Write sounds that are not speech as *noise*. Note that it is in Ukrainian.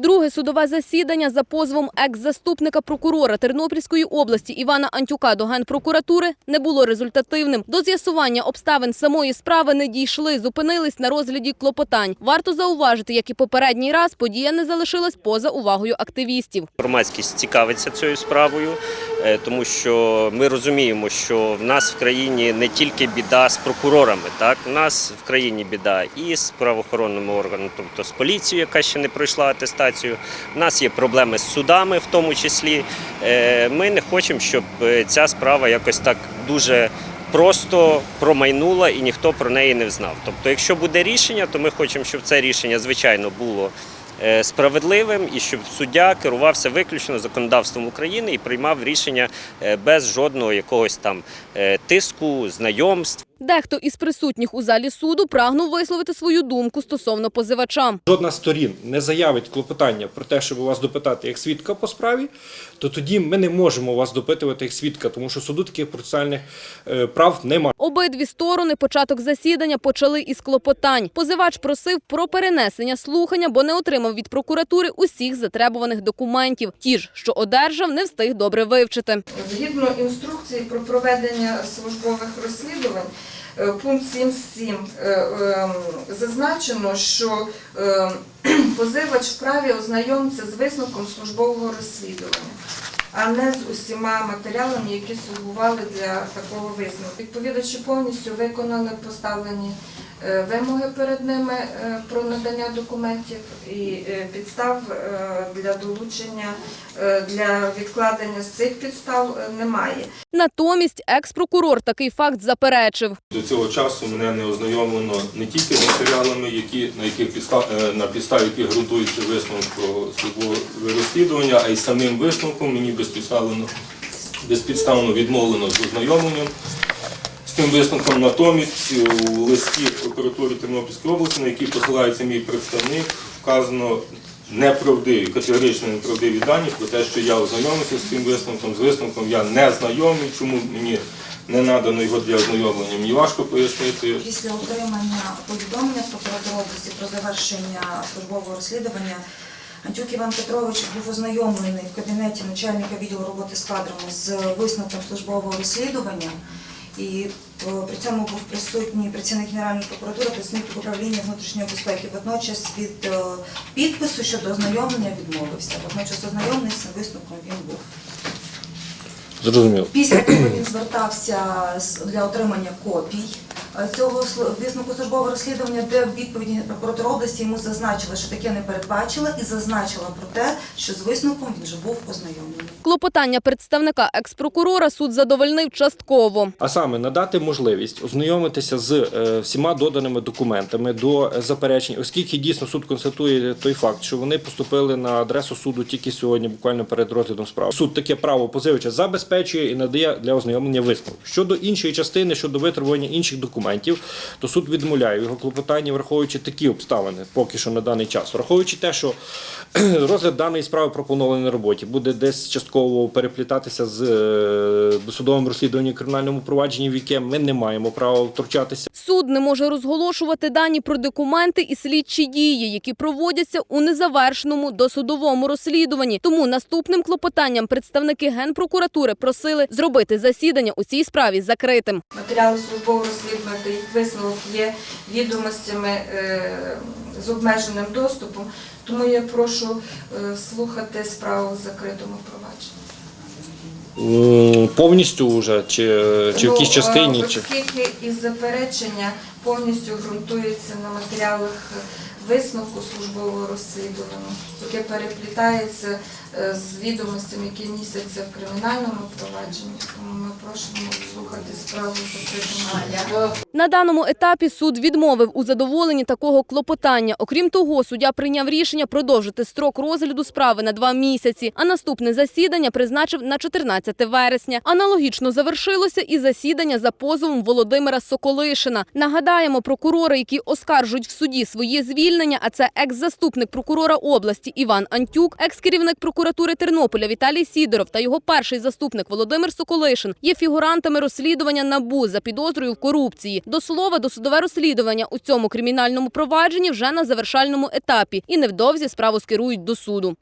Друге судове засідання за позовом екс-заступника прокурора Тернопільської області Івана Антюка до Генпрокуратури не було результативним. До з'ясування обставин самої справи не дійшли, зупинились на розгляді клопотань. Варто зауважити, як і попередній раз, подія не залишилась поза увагою активістів. Громадськість цікавиться цією справою, тому що ми розуміємо, що в нас в країні не тільки біда з прокурорами, так в нас в країні біда і з правоохоронними органами, тобто з поліцією, яка ще не пройшла атестацію. В нас є проблеми з судами, в тому числі. Е, Ми не хочемо, щоб е, ця справа якось так дуже. Просто промайнула і ніхто про неї не знав. Тобто, якщо буде рішення, то ми хочемо, щоб це рішення звичайно було е, справедливим і щоб суддя керувався виключно законодавством України і приймав рішення е, без жодного якогось там е, тиску, знайомств. Дехто із присутніх у залі суду прагнув висловити свою думку стосовно позивача. жодна з сторін не заявить клопотання про те, щоб вас допитати як свідка по справі, то тоді ми не можемо вас допитувати як свідка, тому що суду таких процесуальних е, прав немає. Обидві сторони початок засідання почали із клопотань. Позивач просив про перенесення слухання, бо не отримав від прокуратури усіх затребуваних документів. Ті ж, що одержав, не встиг добре вивчити. Згідно інструкції про проведення службових розслідувань, пункт 7.7 е, ем, зазначено, що ем, *clears throat* позивач вправі ознайомиться з висновком службового розслідування, а не з усіма матеріалами, які слугували для такого висновку. Відповідачі повністю виконали поставлені е, вимоги перед ними е, про надання документів і е, підстав е, для долучення е, для відкладення з цих підстав е, немає. Натомість екс-прокурор такий факт заперечив. До цього часу мене не ознайомлено не тільки з матеріалами, які, на, яких підстав, е, на підставі яких ґрунтується висновок про службове розслідування, а й самим висновком мені безпідставно, безпідставно відмовлено з ознайомленням. З тим висновком натомість у листі прокуратури Тернопільської області, на який посилається мій представник, вказано неправдиві, категорично неправдиві дані про те, що я ознайомився з цим висновком. З висновком я не знайомий, чому мені не надано його для ознайомлення. Мені важко пояснити. Після отримання повідомлення прокуратури області про завершення службового розслідування Антюк Іван Петрович був ознайомлений в кабінеті начальника відділу роботи з кадрами з висновком службового розслідування. І е, при цьому був присутній працівник Генеральної прокуратури, працівник управління внутрішньої безпеки. Водночас від е, підпису щодо ознайомлення відмовився. Водночас ознайомлений з висновком він був. Зрозуміло. Після того він звертався для отримання копій е, цього слу- висновку службового розслідування, де в відповіді прокуратура області йому зазначила, що таке не передбачила, і зазначила про те, що з висновком він вже був ознайомлений. Клопотання представника екс-прокурора суд задовольнив частково. А саме надати можливість ознайомитися з е, всіма доданими документами до е, заперечень, оскільки дійсно суд констатує той факт, що вони поступили на адресу суду тільки сьогодні, буквально перед розглядом справи. Суд таке право позивача забезпечує і надає для ознайомлення висновок. Щодо іншої частини, щодо витребування інших документів, то суд відмовляє його клопотанні, враховуючи такі обставини, поки що на даний час, враховуючи те, що *clears throat* розгляд даної справи про поновленій роботі буде десь частково переплітатися з е, досудовим розслідуванням кримінальному провадженні, в яке ми не маємо права втручатися. Суд не може розголошувати дані про документи і слідчі дії, які проводяться у незавершеному досудовому розслідуванні. Тому наступним клопотанням представники Генпрокуратури просили зробити засідання у цій справі закритим. Матеріали службового розслідування їх висновок є відомостями е, з обмеженим доступом, тому я прошу е, слухати справу в закритому провадженні. Повністю вже чи, чи в якійсь Ну, частині? е, Оскільки із заперечення повністю ґрунтується на матеріалах висновку службового розслідування, яке переплітається е, з відомостями, які містяться в кримінальному провадженні. Тому ми просимо слухати справу закритому. На даному етапі суд відмовив у задоволенні такого клопотання. Окрім того, суддя прийняв рішення продовжити строк розгляду справи на два місяці, а наступне засідання призначив на 14 вересня. Аналогічно завершилося і засідання за позовом Володимира Соколишина. Нагадаємо, прокурори, які оскаржують в суді своє звільнення, звільнення, а це екс-заступник прокурора області Іван Антюк, екс-керівник прокуратури Тернополя Віталій Сідоров та його перший заступник Володимир Соколишин є фігурантами розслідування НАБУ за підозрою в корупції. До слова, досудове розслідування у цьому кримінальному провадженні вже на завершальному етапі і невдовзі справу скерують до суду.